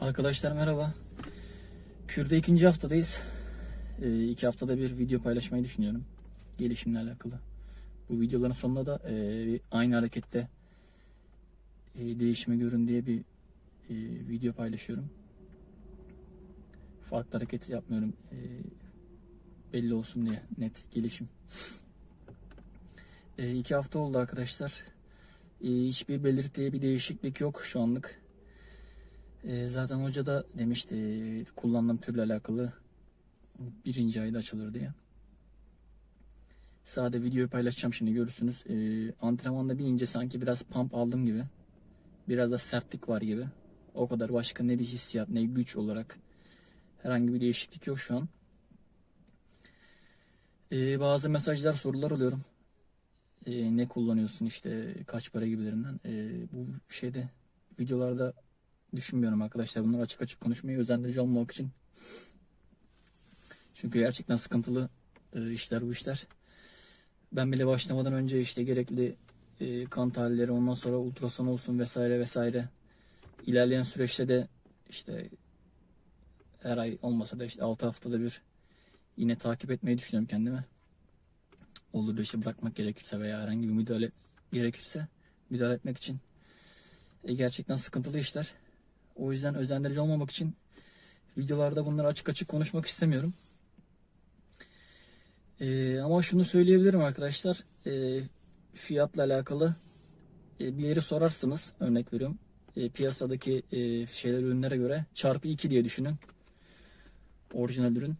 Arkadaşlar merhaba. Kür'de ikinci haftadayız. Ee, iki haftada bir video paylaşmayı düşünüyorum. Gelişimle alakalı. Bu videoların sonunda da e, aynı harekette e, değişimi görün diye bir e, video paylaşıyorum. Farklı hareket yapmıyorum. E, belli olsun diye net gelişim. E, iki hafta oldu arkadaşlar. E, hiçbir belirtiye bir değişiklik yok şu anlık. E, zaten hoca da demişti kullandığım türle alakalı birinci ayda açılır diye. Sade videoyu paylaşacağım şimdi görürsünüz. E, antrenmanda bir ince sanki biraz pump aldım gibi. Biraz da sertlik var gibi. O kadar başka ne bir hissiyat ne güç olarak herhangi bir değişiklik yok şu an. E, bazı mesajlar sorular alıyorum. E, ne kullanıyorsun işte kaç para gibilerinden. E, bu şeyde videolarda düşünmüyorum arkadaşlar. Bunları açık açık konuşmayı özendirici olmamak için. Çünkü gerçekten sıkıntılı e, işler bu işler. Ben bile başlamadan önce işte gerekli e, kan tahlilleri ondan sonra ultrason olsun vesaire vesaire. İlerleyen süreçte de işte her ay olmasa da işte 6 haftada bir yine takip etmeyi düşünüyorum kendime. Olur da işte bırakmak gerekirse veya herhangi bir müdahale gerekirse müdahale etmek için. E, gerçekten sıkıntılı işler. O yüzden özendirici olmamak için videolarda bunları açık açık konuşmak istemiyorum. Ee, ama şunu söyleyebilirim arkadaşlar. Ee, fiyatla alakalı e, bir yeri sorarsınız. Örnek veriyorum. E, piyasadaki e, şeyler ürünlere göre çarpı 2 diye düşünün. Orijinal ürün.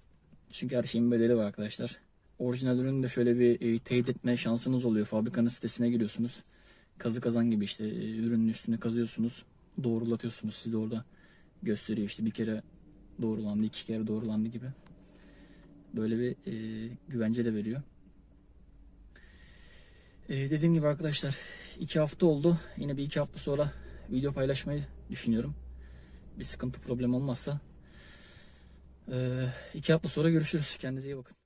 Çünkü her şeyin bedeli var arkadaşlar. Orijinal ürünü de şöyle bir e, teyit etme şansınız oluyor. Fabrikanın sitesine giriyorsunuz. Kazı kazan gibi işte e, ürünün üstünü kazıyorsunuz. Doğrulatıyorsunuz. Siz de orada gösteriyor işte bir kere doğrulandı, iki kere doğrulandı gibi. Böyle bir e, güvence de veriyor. E, dediğim gibi arkadaşlar iki hafta oldu. Yine bir iki hafta sonra video paylaşmayı düşünüyorum. Bir sıkıntı problem olmazsa. E, iki hafta sonra görüşürüz. Kendinize iyi bakın.